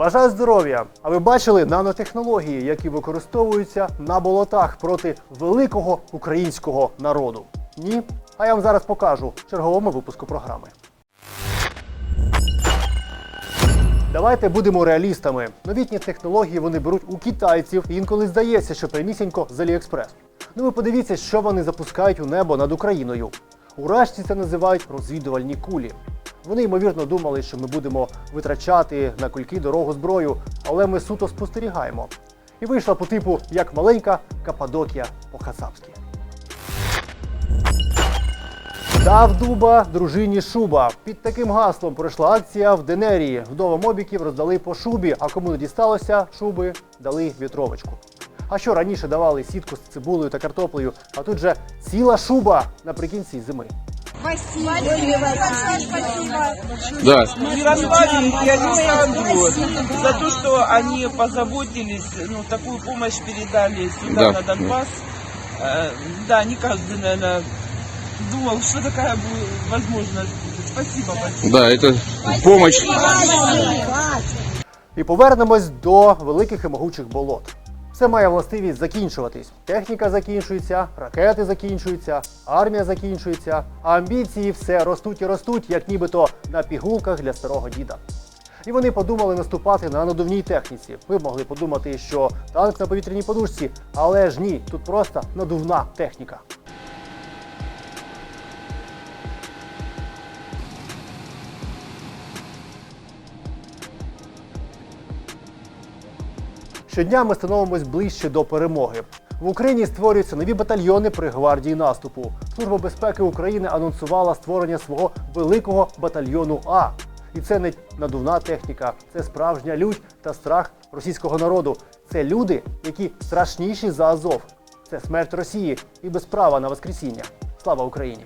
Бажаю здоров'я! А ви бачили нанотехнології, які використовуються на болотах проти великого українського народу? Ні? А я вам зараз покажу в черговому випуску програми. Давайте будемо реалістами. Новітні технології вони беруть у китайців, і інколи здається, що прямісінько з Аліекспрес. Ну ви подивіться, що вони запускають у небо над Україною. У Рашці це називають розвідувальні кулі. Вони ймовірно думали, що ми будемо витрачати на кульки дорогу зброю, але ми суто спостерігаємо. І вийшла по типу як маленька Кападокія по-хацапськи. Дав дуба дружині шуба. Під таким гаслом пройшла акція в Денерії. Вдова мобіків роздали по шубі, а кому не дісталося шуби, дали вітровочку. А що раніше давали сітку з цибулею та картоплею, а тут же ціла шуба наприкінці зими. Спасибо. Большое спасибо. Да, Спасибо. Ярославе и Александру за то, что они позаботились, ну, такую помощь передали сюда, А на ну. Донбасс. Э, Да, не каждый, наверное, думал, что такая будет возможность. Спасибо большое. Ну, Да, это помощь. І повернемось до великих і могучих болот. Все має властивість закінчуватись. Техніка закінчується, ракети закінчуються, армія закінчується, а амбіції все ростуть і ростуть, як нібито на пігулках для старого діда. І вони подумали наступати на надувній техніці. Ви б могли подумати, що танк на повітряній подушці, але ж ні, тут просто надувна техніка. Щодня ми становимось ближче до перемоги. В Україні створюються нові батальйони при гвардії наступу. Служба безпеки України анонсувала створення свого великого батальйону А. І це не надувна техніка, це справжня лють та страх російського народу. Це люди, які страшніші за Азов. Це смерть Росії і без права на воскресіння. Слава Україні!